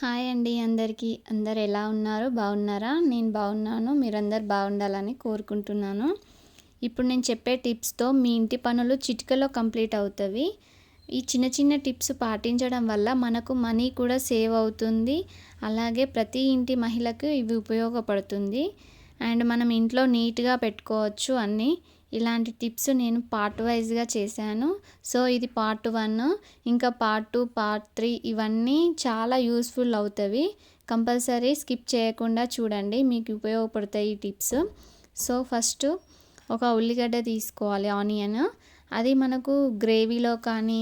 Hi అండి అందరికీ. అందరు ఎలా ఉన్నారు? బాగున్నారా? నేను బాగున్నాను. మీరందరు బాగుండాలని కోరుకుంటున్నాను. ఇప్పుడు నేను చెప్పే టిప్స్తో మీ ఇంటి పనులు చిటికలో కంప్లీట్ అవుతాయి ఈ చిన్న చిన్న టిప్స్ పాటించడం వల్ల మనకు మనీ కూడా సేవ్ అవుతుంది. అలాగే ప్రతి ఇంటి మహిళకు ఇవి ఉపయోగపడుతుంది. అండ్ మనం ఇంట్లో నీట్గా పెట్టుకోవచ్చు అన్నీ. ఇలాంటి టిప్స్ నేను పార్ట్ వైజ్గా చేశాను. సో ఇది పార్ట్ వన్. ఇంకా పార్ట్ టూ పార్ట్ త్రీ ఇవన్నీ చాలా యూస్ఫుల్ అవుతాయి కంపల్సరీ స్కిప్ చేయకుండా చూడండి మీకు ఉపయోగపడతాయి ఈ టిప్స్. సో ఫస్ట్ ఒక ఉల్లిగడ్డ తీసుకోవాలి ఆనియన్. అది మనకు గ్రేవీలో కానీ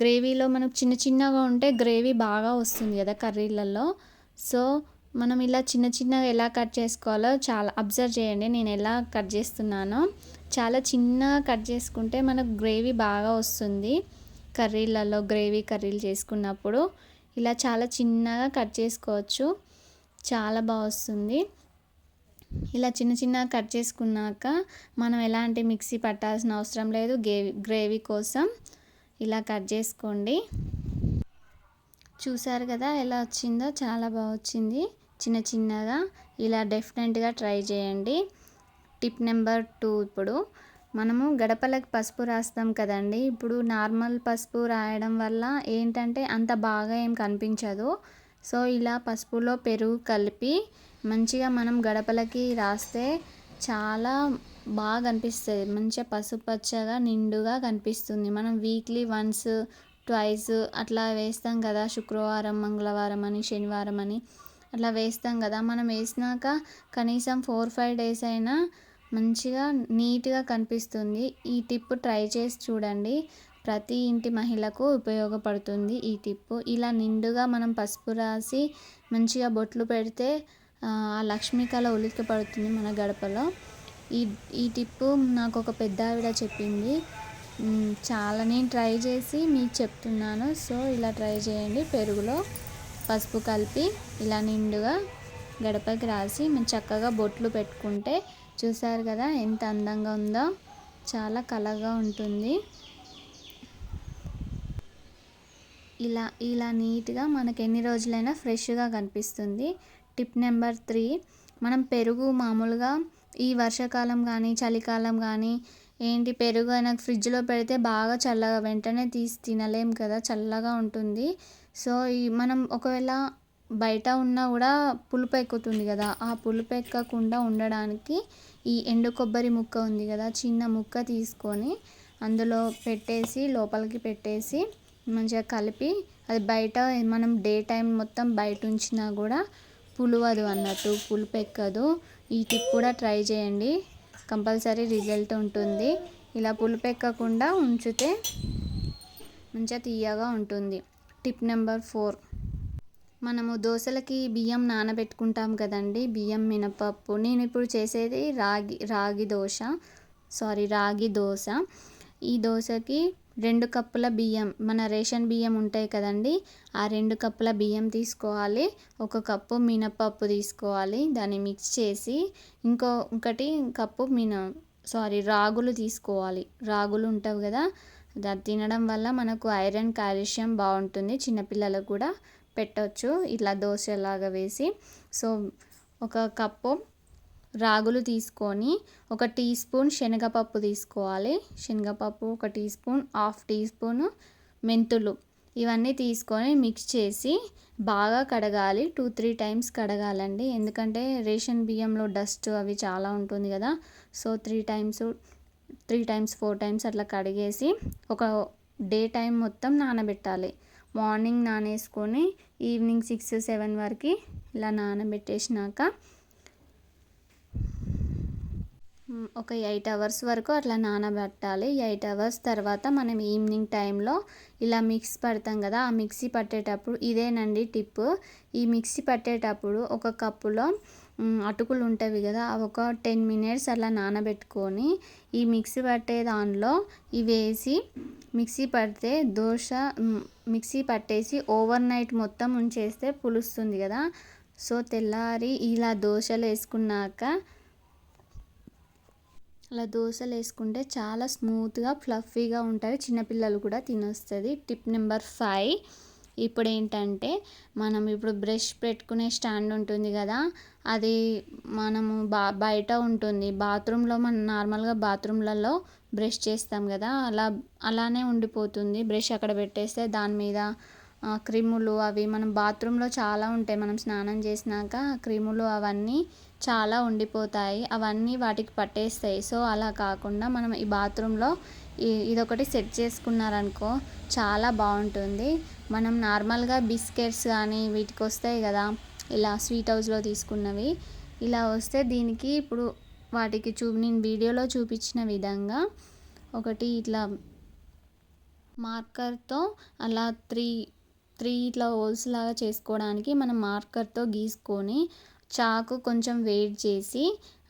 గ్రేవీలో మనకు చిన్న చిన్నగా ఉంటే గ్రేవీ బాగా వస్తుంది కదా కర్రీలలో. సో మనం ఇలా చిన్న చిన్నగా ఎలా కట్ చేసుకోవాలో చాలా అబ్జర్వ్ చేయండి. నేను ఎలా కట్ చేస్తున్నానో. చాలా చిన్నగా కట్ చేసుకుంటే మనకు గ్రేవీ బాగా వస్తుంది. కర్రీలలో గ్రేవీ కర్రీలు చేసుకున్నప్పుడు ఇలా చాలా చిన్నగా కట్ చేసుకోవచ్చు. చాలా బాగా వస్తుంది. ఇలా చిన్న చిన్నగా కట్ చేసుకున్నాక మనం ఎలాంటి మిక్సీ పట్టాల్సిన అవసరం లేదు. గ్రేవీ గ్రేవీ కోసం ఇలా కట్ చేసుకోండి. చూసారు కదా ఎలా వచ్చిందో? చాలా బాగా వచ్చింది. చిన్న చిన్నగా ఇలా డెఫినెట్గా ట్రై చేయండి. టిప్ నెంబర్ టూ ఇప్పుడు. మనము గడపలకు పసుపు రాస్తాం కదండి. ఇప్పుడు నార్మల్ పసుపు రాయడం వల్ల ఏంటంటే అంత బాగా ఏం కనిపించదు. సో ఇలా పసుపులో పెరుగు కలిపి మంచిగా మనం గడపలకి రాస్తే చాలా బాగా కనిపిస్తుంది. మంచిగా పసుపచ్చగా నిండుగా కనిపిస్తుంది. మనం వీక్లీ వన్స్ ట్వైస్ అట్లా వేస్తాం కదా. శుక్రవారం మంగళవారం అని శనివారం అని. అట్లా వేస్తాం కదా. మనం వేసినాక కనీసం ఫోర్ ఫైవ్ డేస్ అయినా మంచిగా నీట్గా కనిపిస్తుంది. ఈ టిప్ ట్రై చేసి చూడండి. ప్రతి ఇంటి మహిళకు ఉపయోగపడుతుంది ఈ టిప్పు ఇలా నిండుగా మనం పసుపు రాసి మంచిగా బొట్లు పెడితే ఆ లక్ష్మీ కళ ఉలిక్కి పడుతుంది మన గడపలో. ఈ ఈ టిప్పు నాకు ఒక పెద్ద ఆవిడ చెప్పింది. చాలా నేను ట్రై చేసి మీకు చెప్తున్నాను. సో ఇలా ట్రై చేయండి. పెరుగులో పసుపు కలిపి ఇలా నిండుగా గడపకి రాసి మేము చక్కగా బొట్లు పెట్టుకుంటే చూసారు కదా ఎంత అందంగా ఉందో. చాలా కలగా ఉంటుంది. ఇలా ఇలా నీట్గా మనకు ఎన్ని రోజులైనా ఫ్రెష్గా కనిపిస్తుంది. టిప్ నెంబర్ త్రీ మనం పెరుగు మామూలుగా ఈ వర్షాకాలం కానీ చలికాలం కానీ ఏంటి పెరుగు అయినా ఫ్రిడ్జ్లో పెడితే బాగా చల్లగా వెంటనే తీసి తినలేం కదా చల్లగా ఉంటుంది. సో ఈ మనం ఒకవేళ బయట ఉన్నా కూడా పులుపు ఎక్కుతుంది కదా ఆ పులుపు ఎక్కకుండా ఉండడానికి ఈ ఎండు కొబ్బరి ముక్క ఉంది కదా చిన్న ముక్క తీసుకొని అందులో పెట్టేసి లోపలికి పెట్టేసి మంచిగా కలిపి అది బయట మనం డే టైం మొత్తం బయట ఉంచినా కూడా పులువదు అన్నట్టు పులుపు ఎక్కదు. ఈ టిప్ కూడా ట్రై చేయండి. కంపల్సరీ రిజల్ట్ ఉంటుంది. ఇలా పులుపు ఎక్కకుండా ఉంచితే మంచిగా తీయగా ఉంటుంది. Tip number four. మనము దోశలకి బియ్యం నానబెట్టుకుంటాం కదండి బియ్యం మినపప్పు. నేను ఇప్పుడు చేసేది రాగి రాగి దోశ సారీ రాగి దోశ. ఈ దోశకి రెండు కప్పుల బియ్యం మన రేషన్ బియ్యం ఉంటాయి కదండి ఆ రెండు కప్పుల బియ్యం తీసుకోవాలి. ఒక కప్పు మినపప్పు తీసుకోవాలి దాన్ని మిక్స్ చేసి ఇంకో ఇంకటి కప్పు మిన సారీ రాగులు తీసుకోవాలి. రాగులు ఉంటావు కదా తినడం వల్ల మనకు ఐరన్ కాల్షియం బాగుంటుంది. చిన్నపిల్లలకు కూడా పెట్టవచ్చు ఇట్లా దోశలాగా వేసి. సో ఒక కప్పు రాగులు తీసుకొని ఒక టీ స్పూన్ శనగపప్పు తీసుకోవాలి. శనగపప్పు ఒక teaspoon half teaspoon మెంతులు. ఇవన్నీ తీసుకొని మిక్స్ చేసి బాగా కడగాలి. టూ త్రీ టైమ్స్ కడగాలండి. ఎందుకంటే రేషన్ బియ్యంలో డస్ట్ అవి చాలా ఉంటుంది కదా. So three times three times four times అట్లా కడిగేసి ఒక డే టైం మొత్తం నానబెట్టాలి. మార్నింగ్ నానేసుకొని ఈవినింగ్ సిక్స్ సెవెన్ వరకు ఇలా నానబెట్టేసినాక ఒక ఎయిట్ అవర్స్ వరకు అట్లా నానబెట్టాలి. ఎయిట్ అవర్స్ తర్వాత మనం ఈవినింగ్ టైంలో ఇలా మిక్స్ పడతాం కదా ఆ మిక్సీ పట్టేటప్పుడు ఇదేనండి టిప్ ఈ మిక్సీ పట్టేటప్పుడు ఒక కప్పులో అటుకులు ఉంటాయి కదా అవి ఒక టెన్ మినిట్స్ అలా నానబెట్టుకొని ఈ మిక్సీ పట్టే దానిలో ఇవి వేసి మిక్సీ పడితే దోశ మిక్సీ పట్టేసి ఓవర్ నైట్ మొత్తం ఉంచేస్తే పులుస్తుంది కదా. సో తెల్లారి ఇలా దోశలు వేసుకున్నాక అలా దోశలు వేసుకుంటే చాలా స్మూత్గా ఫ్లఫీగా ఉంటుంది చిన్నపిల్లలు కూడా తినొస్తుంది. Tip number five. ఇప్పుడు ఏంటంటే మనం ఇప్పుడు బ్రష్ పెట్టుకునే స్టాండ్ ఉంటుంది కదా అది మనము బా బయట ఉంటుంది. బాత్రూంలో మనం నార్మల్గా బాత్రూంలలో బ్రష్ చేస్తాం కదా అలా అలానే ఉండిపోతుంది. బ్రష్ అక్కడ పెట్టేస్తే దాని మీద క్రిములు అవి మనం బాత్రూంలో చాలా ఉంటాయి. మనం స్నానం చేసినాక క్రిములు అవన్నీ చాలా ఉండిపోతాయి. అవన్నీ వాటికి పట్టేస్తాయి. సో అలా కాకుండా మనం ఈ బాత్రూంలో ఇదొకటి సెట్ చేసుకున్నారనుకో చాలా బాగుంటుంది. మనం నార్మల్గా బిస్కెట్స్ కానీ వీటికి వస్తాయి కదా ఇలా స్వీట్ హౌస్లో తీసుకున్నవి. ఇలా వస్తే దీనికి ఇప్పుడు వాటికి చూ నేను వీడియోలో చూపించిన విధంగా ఒకటి ఇట్లా మార్కర్తో అలా త్రీ త్రీ ఇట్లా హోల్స్ లాగా చేసుకోవడానికి మనం మార్కర్తో గీసుకొని చాకు కొంచెం వెయిట్ చేసి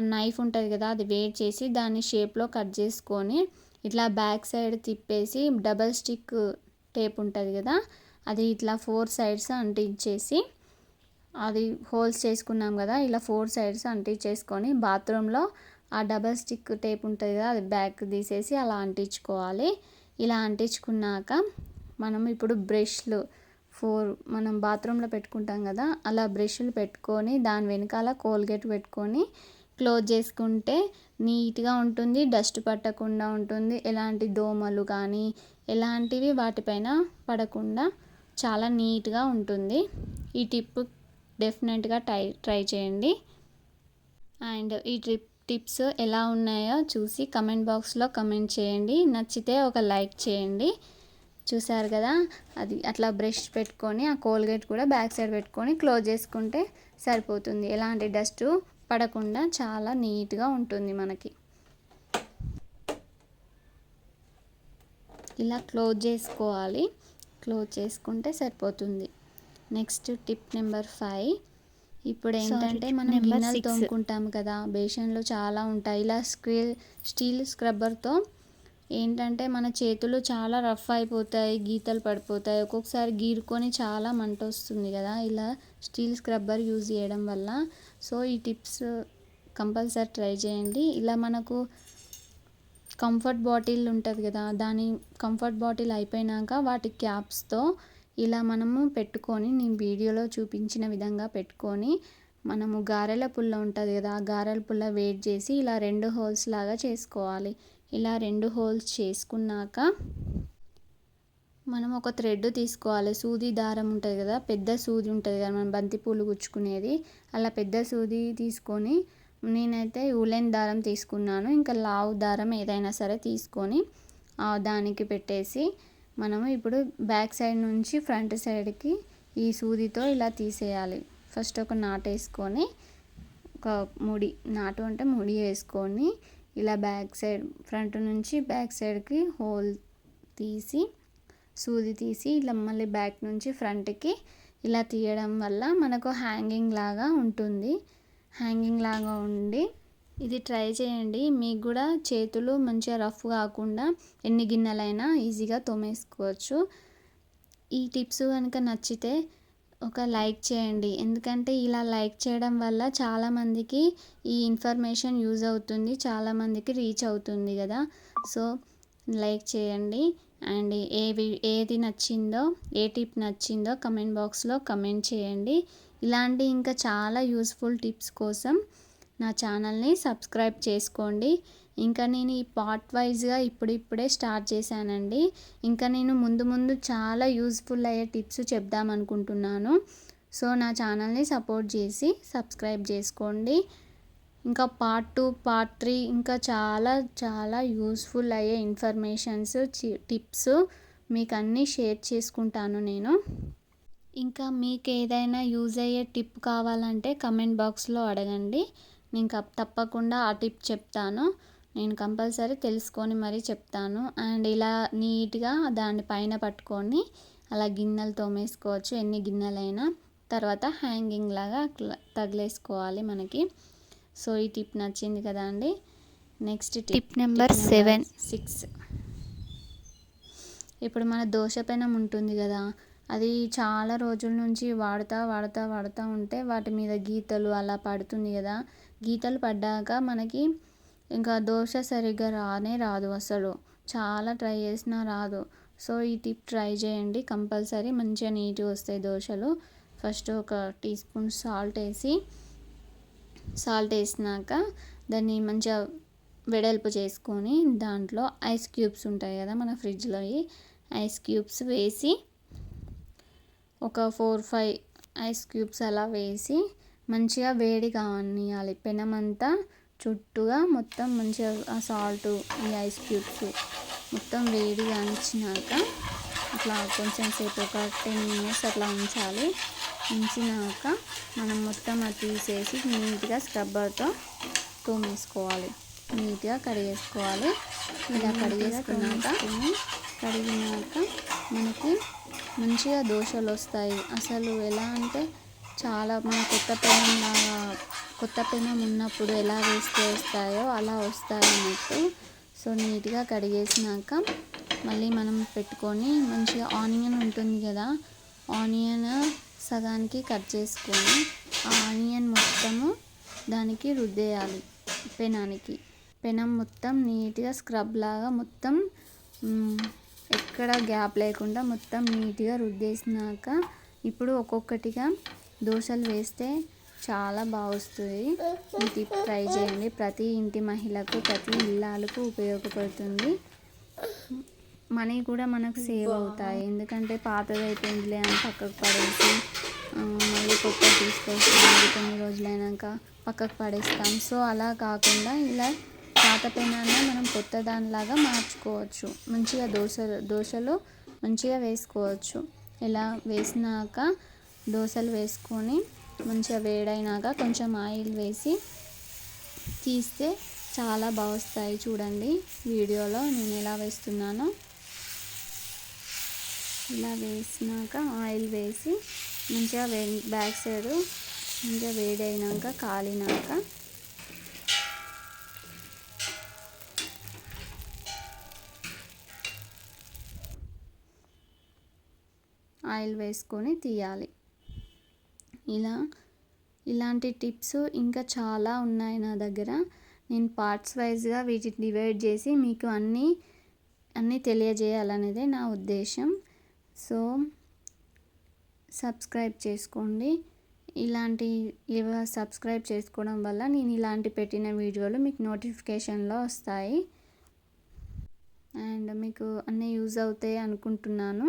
నైఫ్ ఉంటుంది కదా అది వేడి చేసి దాన్ని షేప్లో కట్ చేసుకొని ఇట్లా బ్యాక్ సైడ్ తిప్పేసి డబల్ స్టిక్ టేప్ ఉంటుంది కదా అది ఇట్లా ఫోర్ సైడ్స్ అంటించేసి అది హోల్స్ చేసుకున్నాం కదా ఇలా ఫోర్ సైడ్స్ అంటించేసుకొని బాత్రూంలో ఆ డబల్ స్టిక్ టేప్ ఉంటుంది కదా అది బ్యాక్ తీసేసి అలా అంటించుకోవాలి. ఇలా అంటించుకున్నాక మనం ఇప్పుడు బ్రష్లు ఫోర్ మనం బాత్రూంలో పెట్టుకుంటాం కదా అలా బ్రష్లు పెట్టుకొని దాని వెనకాల కోల్గేట్ పెట్టుకొని క్లోజ్ చేసుకుంటే నీట్గా ఉంటుంది డస్ట్ పట్టకుండా ఉంటుంది. ఎలాంటి దోమలు కానీ ఎలాంటివి వాటిపైన పడకుండా చాలా నీట్గా ఉంటుంది. ఈ టిప్ డెఫినెట్గా ట్రై ట్రై చేయండి. అండ్ ఈ ట్రిప్ టిప్స్ ఎలా ఉన్నాయో చూసి కమెంట్ బాక్స్లో కమెంట్ చేయండి. నచ్చితే ఒక లైక్ చేయండి. చూసారు కదా? అది అట్లా బ్రష్ పెట్టుకొని ఆ కోల్గేట్ కూడా బ్యాక్ సైడ్ పెట్టుకొని క్లోజ్ చేసుకుంటే సరిపోతుంది. ఎలాంటి డస్ట్ పడకుండా చాలా నీట్గా ఉంటుంది మనకి. ఇలా క్లోజ్ చేసుకోవాలి. క్లోజ్ చేసుకుంటే సరిపోతుంది. Next tip number five. ఇప్పుడు ఏంటంటే మనం గిన్నెలు తోముకుంటాం కదా బేషన్లు చాలా ఉంటాయి. ఇలా స్క్రీల్ స్టీల్ స్క్రబ్బర్తో ఏంటంటే మన చేతులు చాలా రఫ్ అయిపోతాయి గీతలు పడిపోతాయి. ఒక్కొక్కసారి గీరుకొని చాలా మంట వస్తుంది కదా. ఇలా స్టీల్ స్క్రబ్బర్ యూజ్ చేయడం వల్ల. సో ఈ టిప్స్ కంపల్సరీ ట్రై చేయండి. ఇలా మనకు కంఫర్ట్ బాటిల్ ఉంటుంది కదా. దాని కంఫర్ట్ బాటిల్ అయిపోయినాక వాటి క్యాప్స్తో ఇలా మనము పెట్టుకొని నేను వీడియోలో చూపించిన విధంగా పెట్టుకొని మనము గారెల పుల్ల ఉంటుంది కదా. ఆ గారెల పుల్ల వేట్ చేసి ఇలా రెండు హోల్స్ లాగా చేసుకోవాలి. ఇలా రెండు హోల్స్ చేసుకున్నాక మనం ఒక థ్రెడ్ తీసుకోవాలి. సూది దారం ఉంటుంది కదా పెద్ద సూది ఉంటుంది కదా మనం బంతిపూలు గుచ్చుకునేది. అలా పెద్ద సూది తీసుకొని నేనైతే ఊలెన్ దారం తీసుకున్నాను. ఇంకా లావు దారం ఏదైనా సరే తీసుకొని దానికి పెట్టేసి మనము ఇప్పుడు బ్యాక్ సైడ్ నుంచి ఫ్రంట్ సైడ్కి ఈ సూదితో ఇలా తీసేయాలి. ఫస్ట్ ఒక నాటు వేసుకొని ఒక ముడి నాటు అంటే ముడి వేసుకొని ఇలా బ్యాక్ సైడ్ ఫ్రంట్ నుంచి బ్యాక్ సైడ్కి హోల్ తీసి సూది తీసి ఇలా మళ్ళీ బ్యాక్ నుంచి ఫ్రంట్కి ఇలా తీయడం వల్ల మనకు హ్యాంగింగ్ లాగా ఉంటుంది. హ్యాంగింగ్ లాగా ఉండి ఇది ట్రై చేయండి. మీకు కూడా చేతులు మంచిగా రఫ్ కాకుండా ఎన్ని గిన్నెలైనా ఈజీగా తోమేసుకోవచ్చు. ఈ టిప్స్ కనుక నచ్చితే ఒక లైక్ చేయండి. ఎందుకంటే ఇలా లైక్ చేయడం వల్ల చాలామందికి ఈ ఇన్ఫర్మేషన్ యూజ్ అవుతుంది. చాలామందికి రీచ్ అవుతుంది కదా. సో లైక్ చేయండి. అండ్ ఏవి ఏది నచ్చిందో ఏ టిప్ నచ్చిందో కమెంట్ బాక్స్లో కమెంట్ చేయండి. ఇలాంటి ఇంకా చాలా యూస్ఫుల్ టిప్స్ కోసం నా ఛానల్ని సబ్స్క్రైబ్ చేసుకోండి. ఇంకా నేను ఈ పార్ట్ వైజ్గా ఇప్పుడిప్పుడే స్టార్ట్ చేశానండి. ఇంకా నేను ముందు ముందు చాలా యూస్ఫుల్ అయ్యే టిప్స్ చెప్దాం అనుకుంటున్నాను. సో నా ఛానల్ని సపోర్ట్ చేసి సబ్స్క్రైబ్ చేసుకోండి. ఇంకా పార్ట్ టూ పార్ట్ త్రీ ఇంకా చాలా చాలా యూస్ఫుల్ అయ్యే ఇన్ఫర్మేషన్స్ టిప్స్ మీకు అన్నీ షేర్ చేసుకుంటాను నేను. ఇంకా మీకు ఏదైనా యూజ్ అయ్యే టిప్ కావాలంటే కమెంట్ బాక్స్లో అడగండి. నేను తప్పకుండా ఆ టిప్ చెప్తాను. నేను కంపల్సరీ తెలుసుకొని మరీ చెప్తాను. అండ్ ఇలా నీట్గా దాని పైన పట్టుకొని అలా గిన్నెలు తోమేసుకోవచ్చు ఎన్ని గిన్నెలైనా. తర్వాత హ్యాంగింగ్ లాగా తగిలేసుకోవాలి మనకి. సో ఈ టిప్ నచ్చింది కదా అండి. Next tip number seven. Six. ఇప్పుడు మన దోశ పెనం ఉంటుంది కదా అది చాలా రోజుల నుంచి వాడుతూ వాడుతూ వాడుతూ ఉంటే వాటి మీద గీతలు అలా పడుతుంది కదా. గీతలు పడ్డాక మనకి ఇంకా దోశ సరిగ్గా రానే రాదు అసలు. చాలా ట్రై చేసినా రాదు. సో ఈ టిప్ ట్రై చేయండి. కంపల్సరీ మంచిగా నీట్గా వస్తాయి దోశలు. ఫస్ట్ ఒక టీ స్పూన్ సాల్ట్ వేసి సాల్ట్ వేసినాక దాన్ని మంచిగా వెడల్పు చేసుకొని దాంట్లో ఐస్ క్యూబ్స్ ఉంటాయి కదా మన ఫ్రిడ్జ్లో ఐస్ క్యూబ్స్ వేసి ఒక ఫోర్ ఫైవ్ ఐస్ క్యూబ్స్ అలా వేసి మంచిగా వేడి కానియాలి పెనం అంతా చుట్టూగా మొత్తం మంచిగా ఆ సాల్ట్ ఈ ఐస్ క్యూబ్స్ మొత్తం వేడి కానిచ్చినాక అట్లా కొంచెం సేపు ఒక టెన్ మినిట్స్ అట్లా ఉంచాలి. ఉంచినాక మనం మొత్తం అది తీసేసి నీట్గా స్క్రబ్బర్తో తోమేసుకోవాలి. నీట్గా కడిగేసుకోవాలి. ఇలా కడిగేసుకున్నాక కడిగినాక మనకి మంచిగా దోశలు వస్తాయి. అసలు ఎలా అంటే చాలా మన కొత్త పెనం లాగా కొత్త పెనం ఉన్నప్పుడు ఎలా వేస్తే వస్తాయో అలా వస్తాయి అన్నట్టు. సో నీట్గా కడిగేసినాక మళ్ళీ మనం పెట్టుకొని మంచిగా ఆనియన్ ఉంటుంది కదా ఆనియన్ సగానికి కట్ చేసుకొని ఆ ఆనియన్ మొత్తము దానికి రుద్దేయాలి పెనానికి. పెనం మొత్తం నీట్గా స్క్రబ్ లాగా మొత్తం ఎక్కడ గ్యాప్ లేకుండా మొత్తం నీట్గా రుద్దేసినాక ఇప్పుడు ఒక్కొక్కటిగా దోశలు వేస్తే చాలా బాగుస్తుంది. ఇది ట్రై చేయండి. ప్రతి ఇంటి మహిళకు ప్రతి ఇల్లాలకు ఉపయోగపడుతుంది. మనీ కూడా మనకు సేవ్ అవుతాయి. ఎందుకంటే పాతది అయిపోయిందిలే అని పక్కకు పడేసి మళ్ళీ కొత్త తీసుకొస్తాం. కొన్ని రోజులైనాక పక్కకు పడేస్తాం. సో అలా కాకుండా ఇలా పాత పెనాన్ని మనం కొత్త దానిలాగా మార్చుకోవచ్చు. మంచిగా దోశలు దోశలు మంచిగా వేసుకోవచ్చు. ఇలా వేసినాక దోశలు వేసుకొని మంచిగా వేడైనాక కొంచెం ఆయిల్ వేసి తీస్తే చాలా బాగా వస్తాయి చూడండి వీడియోలో నేను ఎలా వేస్తున్నానో. ఇలా వేసినాక ఆయిల్ వేసి మంచిగా వే బ్యాక్ సైడ్ మంచిగా వేడైనాక కాలినాక ఆయిల్ వేసుకొని తీయాలి. ఇలా ఇలాంటి టిప్స్ ఇంకా చాలా ఉన్నాయి నా దగ్గర. నేను పార్ట్స్ వైజ్గా వీటిని డివైడ్ చేసి మీకు అన్నీ అన్నీ తెలియజేయాలనేదే నా ఉద్దేశం. సో సబ్స్క్రైబ్ చేసుకోండి. ఇలాంటి ఇవ సబ్స్క్రైబ్ చేసుకోవడం వల్ల నేను ఇలాంటి పెట్టిన వీడియోలు మీకు నోటిఫికేషన్లో వస్తాయి. అండ్ మీకు అన్నీ యూజ్ అవుతాయి అనుకుంటున్నాను.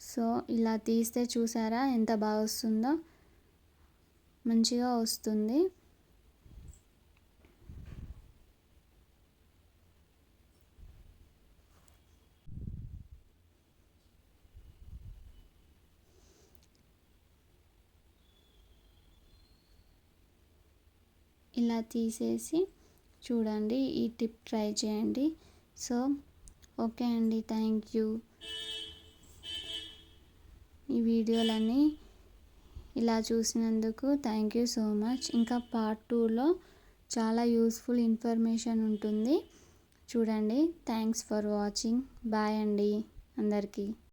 సో ఇలా తీస్తే చూసారా ఎంత బాగా వస్తుందో? మంచిగా వస్తుంది. ఇలా తీసేసి చూడండి ఈ టిప్ ట్రై చేయండి. సో ఓకే అండి. Thank you. ఈ వీడియోలన్నీ ఇలా చూసినందుకు థ్యాంక్ యూ సో మచ్ ఇంకా పార్ట్ టూలో చాలా యూస్ఫుల్ ఇన్ఫర్మేషన్ ఉంటుంది. చూడండి. థ్యాంక్స్ ఫర్ వాచింగ్ బాయ్ అండి అందరికీ.